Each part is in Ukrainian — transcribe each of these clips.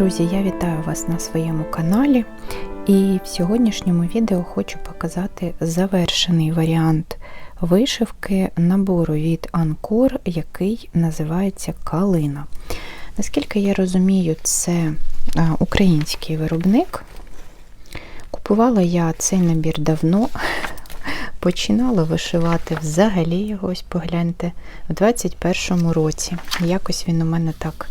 Друзі, я вітаю вас на своєму каналі, і в сьогоднішньому відео хочу показати завершений варіант вишивки набору від Анкор, який називається Калина. Наскільки я розумію, це український виробник. Купувала я цей набір давно, починала вишивати взагалі його, ось погляньте, в 21-му році. Якось він у мене так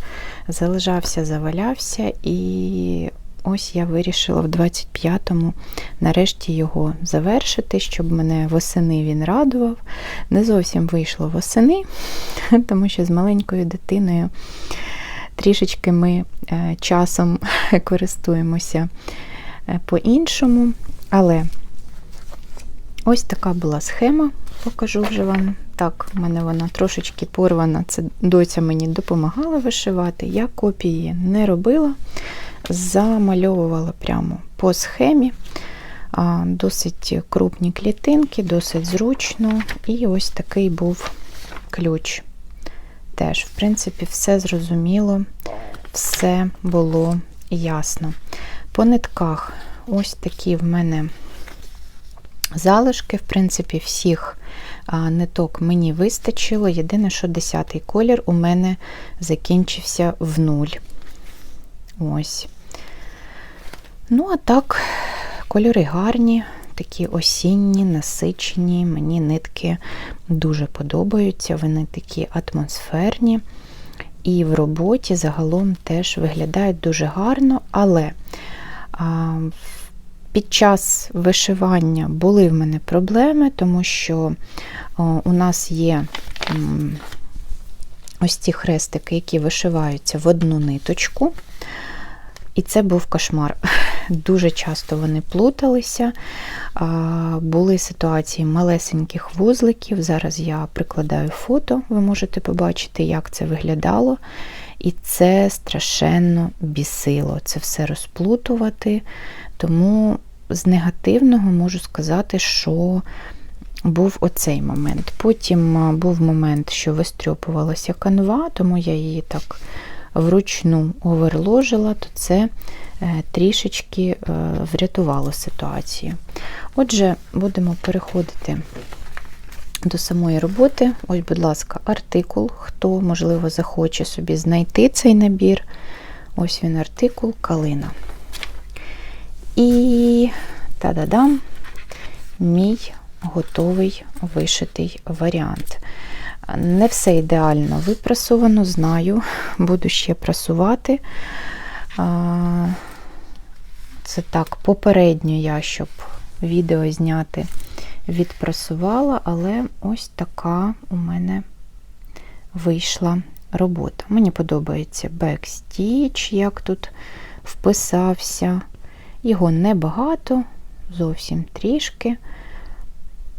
залежався, завалявся, і ось я вирішила в 25-му нарешті його завершити, щоб мене восени він радував. Не зовсім вийшло восени, тому що з маленькою дитиною трішечки ми е, часом користуємося е, по-іншому. Але ось така була схема, покажу вже вам. Так, в мене вона трошечки порвана, це доця мені допомагала вишивати. Я копії не робила, замальовувала прямо по схемі. Досить крупні клітинки, досить зручно. І ось такий був ключ. Теж, в принципі, все зрозуміло, все було ясно. По нитках ось такі в мене залишки, в принципі, всіх ниток мені вистачило. Єдине, що 10-й колір у мене закінчився в нуль. Ось. Ну, а так, кольори гарні, такі осінні, насичені. Мені нитки дуже подобаються, вони такі атмосферні. І в роботі загалом теж виглядають дуже гарно, але а, під час вишивання були в мене проблеми, тому що у нас є ось ці хрестики, які вишиваються в одну ниточку. І це був кошмар. Дуже часто вони плуталися. Були ситуації малесеньких вузликів. Зараз я прикладаю фото, ви можете побачити, як це виглядало. І це страшенно бісило це все розплутувати. Тому з негативного можу сказати, що був оцей момент. Потім був момент, що вистрьопувалася канва, тому я її так вручну оверложила, то це е, трішечки е, врятувало ситуацію. Отже, будемо переходити до самої роботи. Ось, будь ласка, артикул. Хто, можливо, захоче собі знайти цей набір. Ось він артикул Калина. І та-да-дам, мій готовий вишитий варіант. Не все ідеально випрасовано, знаю, буду ще прасувати. Це так, попередньо я, щоб відео зняти, відпрасувала, але ось така у мене вийшла робота. Мені подобається бекстіч, як тут вписався. Його небагато, зовсім трішки,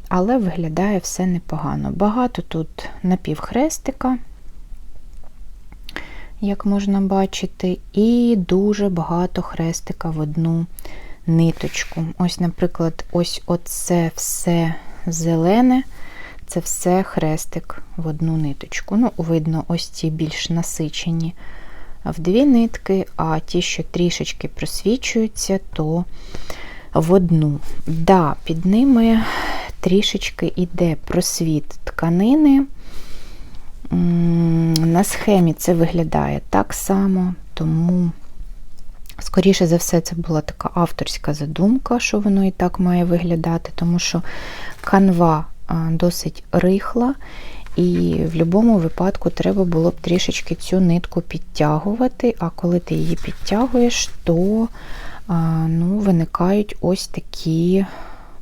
але виглядає все непогано. Багато тут напівхрестика, як можна бачити, і дуже багато хрестика в одну ниточку. Ось, наприклад, ось оце все зелене, це все хрестик в одну ниточку. Ну, видно, ось ці більш насичені в дві нитки, а ті, що трішечки просвічуються, то в одну. Да, Під ними трішечки йде просвіт тканини. На схемі це виглядає так само, тому, скоріше за все, це була така авторська задумка, що воно і так має виглядати, тому що канва досить рихла, і в будь-якому випадку треба було б трішечки цю нитку підтягувати, а коли ти її підтягуєш, то ну, виникають ось такі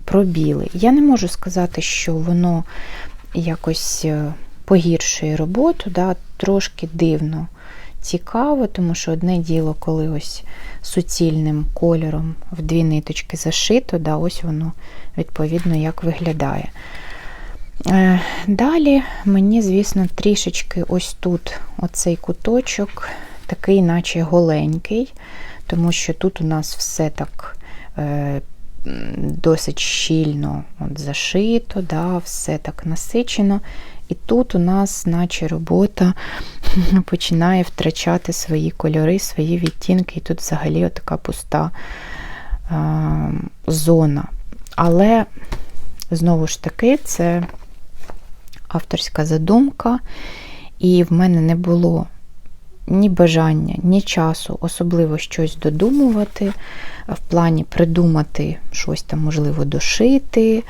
пробіли. Я не можу сказати, що воно якось е, погіршує роботу, да, трошки дивно цікаво, тому що одне діло, коли ось суцільним кольором в дві ниточки зашито, да, ось воно відповідно як виглядає. Е, далі мені, звісно, трішечки ось тут оцей куточок, такий, наче голенький, тому що тут у нас все так е, досить щільно от зашито, да, все так насичено. І тут у нас, наче робота починає втрачати свої кольори, свої відтінки, і тут взагалі така пуста е, зона. Але, знову ж таки, це авторська задумка, і в мене не було ні бажання, ні часу особливо щось додумувати, в плані придумати щось там, можливо, дошити,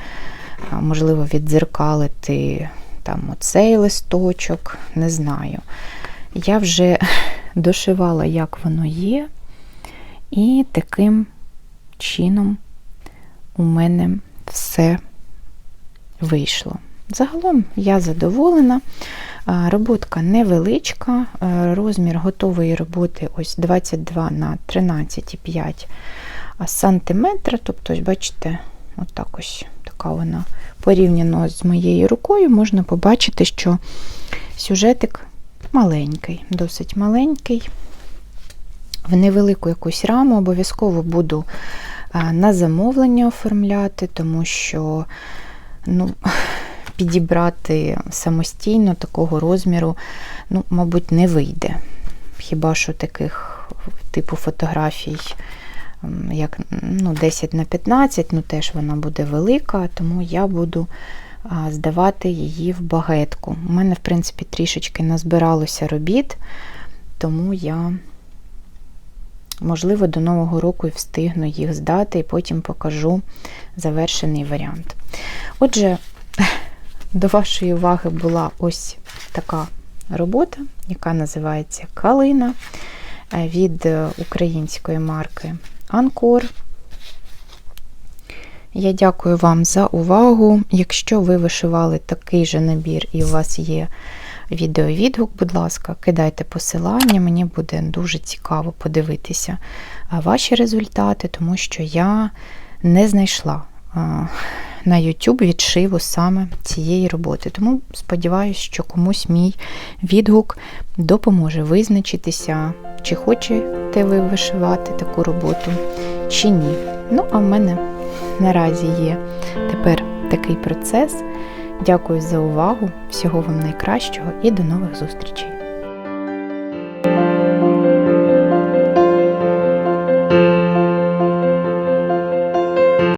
можливо, віддзеркалити там оцей листочок, не знаю. Я вже дошивала, як воно є, і таким чином у мене все вийшло. Загалом я задоволена. Роботка невеличка, розмір готової роботи ось 22 на 13,5 сантиметра. Тобто, бачите, отак ось така вона порівняно з моєю рукою, можна побачити, що сюжетик маленький, досить маленький. В невелику якусь раму обов'язково буду на замовлення оформляти, тому що, ну, підібрати самостійно такого розміру, ну, мабуть, не вийде. Хіба що таких типу фотографій, як ну, 10 на 15, ну теж вона буде велика, тому я буду здавати її в багетку. У мене, в принципі, трішечки назбиралося робіт, тому я, можливо, до Нового року і встигну їх здати, і потім покажу завершений варіант. Отже, до вашої уваги була ось така робота, яка називається Калина е, від української марки Анкор. Я дякую вам за увагу. Якщо ви вишивали такий же набір і у вас є відеовідгук, будь ласка, кидайте посилання, мені буде дуже цікаво подивитися ваші результати, тому що я не знайшла на YouTube відшиву саме цієї роботи. Тому сподіваюся, що комусь мій відгук допоможе визначитися, чи хочете ви вишивати таку роботу, чи ні. Ну, а в мене наразі є тепер такий процес. Дякую за увагу, всього вам найкращого і до нових зустрічей!